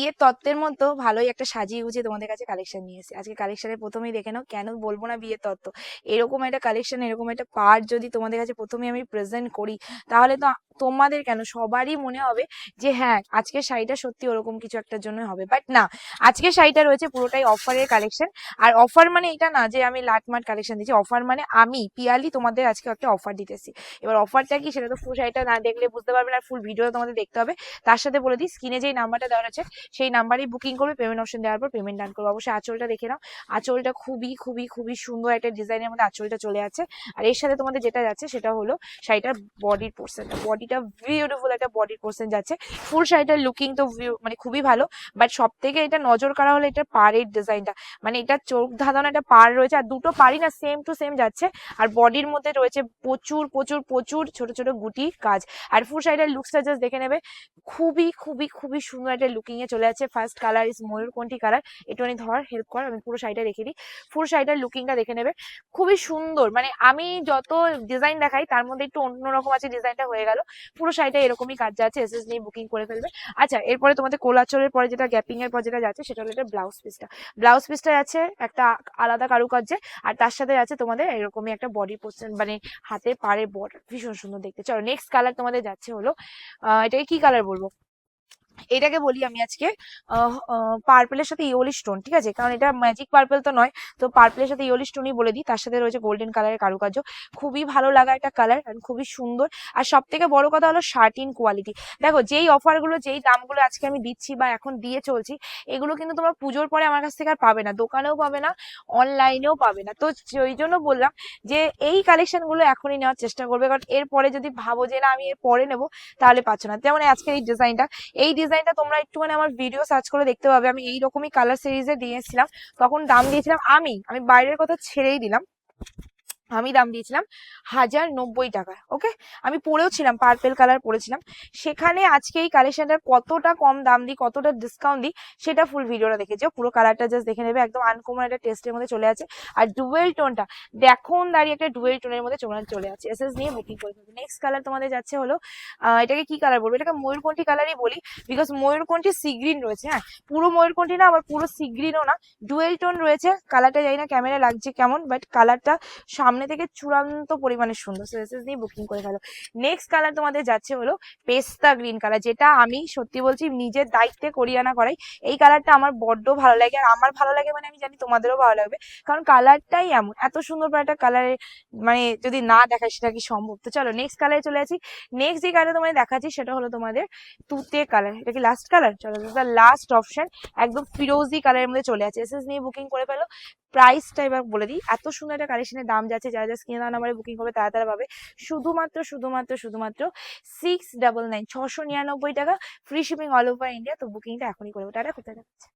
বিয়ের তত্ত্বের মতো ভালোই একটা সাজিয়ে গুছিয়ে তোমাদের কাছে কালেকশন নিয়ে এসেছি। আজকে কালেকশনে প্রথমেই দেখে নাও, কেন বলব না বিয়ের তত্ত্ব? এরকম একটা কালেকশন এরকম একটা পার্ট যদি তোমাদের কাছে প্রথমে আমি প্রেজেন্ট করি, তাহলে তো তোমাদের কেন? সবারই মনে হবে যে হ্যাঁ আজকের শাড়িটা সত্যি ওরকম কিছু একটার জন্য হবে। বাট না, আজকের শাড়িটা রয়েছে পুরোটাই অফারের কালেকশন আর অফার মানে এটা না যে আমি লাটমাট কালেকশন দিচ্ছি অফার মানে আমি, পিয়ালি তোমাদের আজকে একটা অফার দিতেছি। এবার অফারটা কি সেটা তো ফুল শাড়িটা না দেখলে বুঝতে পারবে না ফুল ভিডিও তোমাদের দেখতে হবে। তার সাথে বলে দিই স্ক্রিনে যেই নাম্বারটা দেওয়া আছে সেই নাম্বারেই বুকিং করবে পেমেন্ট অপশন দেওয়ার পর পেমেন্ট ডান করবে। অবশ্যই আঁচলটা দেখে নাও। আঁচলটা খুবই খুবই খুবই সুন্দর একটা ডিজাইনের মধ্যে আঁচলটা চলে আছে। আর এর সাথে তোমাদের যেটা যাচ্ছে সেটা হলো শাড়িটার বডির পোর্শনটা বডিটা বিউটিফুল একটা বডির পোর্শন যাচ্ছে। ফুল শাড়িটার লুকিং তো view- মানে খুবই ভালো। বাট সব থেকে এটা নজর করা হলো এটা পাড়ের ডিজাইনটা মানে এটা চোখ ধাঁধানো একটা পাড় রয়েছে, আর দুটো পাড়ই না সেম টু সেম যাচ্ছে। আর বডির মধ্যে রয়েছে প্রচুর প্রচুর প্রচুর ছোট ছোট গুটি কাজ। আর ফুল শাড়িটার লুকসটা জাস্ট দেখে নেবে। খুবই খুবই খুবই সুন্দর একটা লুকিং এ চলে আছে ফার্স্ট কালার ইস ময়ূরকণ্ঠী কালার একটুখানি ধর হেল্প কর, আমি পুরো শাড়িটা রেখে দিই। ফুল শাড়িটার লুকিংটা দেখে নেবে। খুবই সুন্দর মানে আমি যত ডিজাইন দেখাই, তার মধ্যে একটু অন্যরকম আছে ডিজাইনটা হয়ে গেল। পুরো শাড়িটা এরকমই কাজ যাচ্ছে এসএস নিয়ে বুকিং করে ফেলবে। আচ্ছা এরপরে তোমাদের কোলাচরের পরে যেটা গ্যাপিং এর পর যেটা যাচ্ছে, সেটা হলো এটা ব্লাউজ পিসটা ব্লাউজ পিসটা যাচ্ছে একটা আলাদা কারুকার্যে, আর তার সাথে যাচ্ছে তোমাদের এরকমই একটা বডি পোর্শন মানে হাতে পারে বর্ডার ভীষণ সুন্দর দেখতে। চলো নেক্সট কালার তোমাদের যাচ্ছে হলো এটাকে কি কালার বলব? এটাকে বলি আমি আজকে পার্পেলের সাথে ইওলি স্টোন ঠিক আছে? কারণ এটা ম্যাজিক পার্পেল তো নয়। তো পার্পেলের সাথে ইওলি স্টোনই বলে দিই। তার সাথে রয়েছে গোল্ডেন কালারের কারুকার্য। খুবই ভালো লাগা একটা কালার খুবই সুন্দর। আর সব থেকে বড় কথা হলো শার্টিন কোয়ালিটি দেখো, যেই অফারগুলো যেই দামগুলো আজকে আমি দিচ্ছি বা এখন দিয়ে চলছি, এগুলো কিন্তু তোমরা পুজোর পরে আমার কাছ থেকে আর পাবে না। দোকানেও পাবে না অনলাইনেও পাবে না। তো ওই জন্য বললাম যে এই কালেকশনগুলো এখনই নেওয়ার চেষ্টা করবে। কারণ এরপরে যদি ভাবো যে না, আমি এর পরে নেব, তাহলে পাচ্ছ না। যেমন আজকের এই ডিজাইনটা এই ডিজাইনটা তোমরা একটুখানি আমার ভিডিও সার্চ করে দেখতে পাবে। আমি এই রকমই কালার সিরিজে দিয়েছিলাম। তখন দাম দিয়েছিলাম আমি আমি বাইরের কথা ছেড়েই দিলাম। আমি দাম দিয়েছিলাম হাজার নব্বই টাকা ওকে আমি পরেও ছিলাম পার্পেল কালার পরেছিলাম। সেখানে আজকে এই কালেকশনটার কতটা কম দাম দিই, কতটা ডিসকাউন্ট দিই, সেটা ফুল ভিডিওটা দেখে যাও। পুরো কালারটা জাস্ট দেখে নেবে, একদম আনকমন একটা টেস্টের মধ্যে চলে আছে। আর ডুয়েল টোনটা দেখুন দাঁড়িয়ে একটা ডুয়েল টোনের মধ্যে চলে চলে আছে। এসএস নিয়ে বুকিং করে নেক্সট কালার তোমাদের যাচ্ছে হলো এটাকে কি কালার বলব? এটাকে ময়ূরকণ্ঠী কালারই বলি বিকজ ময়ূরকণ্ঠী সি গ্রিন রয়েছে হ্যাঁ? পুরো ময়ূরকণ্ঠী না, আবার পুরো সি গ্রিনও না। ডুয়েল টোন রয়েছে কালারটা জানি না ক্যামেরা লাগছে কেমন বাট কালারটা সামনে থেকে চূড়ান্ত পরিমাণে সুন্দর সো নিয়ে বুকিং করে ফেলো। নেক্সট কালার তোমাদের যাচ্ছে হলো পেস্তা গ্রিন কালার যেটা আমি সত্যি বলছি নিজের দায়িত্বে করিয়ানা করাই। এই কালারটা আমার বড্ড ভালো লাগে আর আমার ভালো লাগে মানে আমি জানি তোমাদেরও ভালো লাগবে। কারণ কালারটাই এমন, এত সুন্দর একটা কালারের মানে যদি না দেখায় সেটা কি সম্ভব? তো চলো নেক্সট কালারে চলে আসি নেক্সট যে কালার তোমাদের দেখাচ্ছি সেটা হলো তোমাদের তুতে কালার এটা কি লাস্ট কালার চলো লাস্ট অপশন একদম ফিরোজি কালারের মধ্যে চলে আছে এসএস নিয়ে বুকিং করে ফেলো। প্রাইসটা এবার বলে দিই। এত সুন্দর একটা কালেকশনের দাম যাচ্ছে, যারা যা স্ক্রিনে নাম্বারে বুকিং হবে তারা তারা পাবে। শুধুমাত্র শুধুমাত্র শুধুমাত্র সিক্স ডাবল নাইন ছশো নিরানব্বই টাকা free shipping all over India তো বুকিংটা এখনই করব টাটা, কোথায় যাচ্ছে?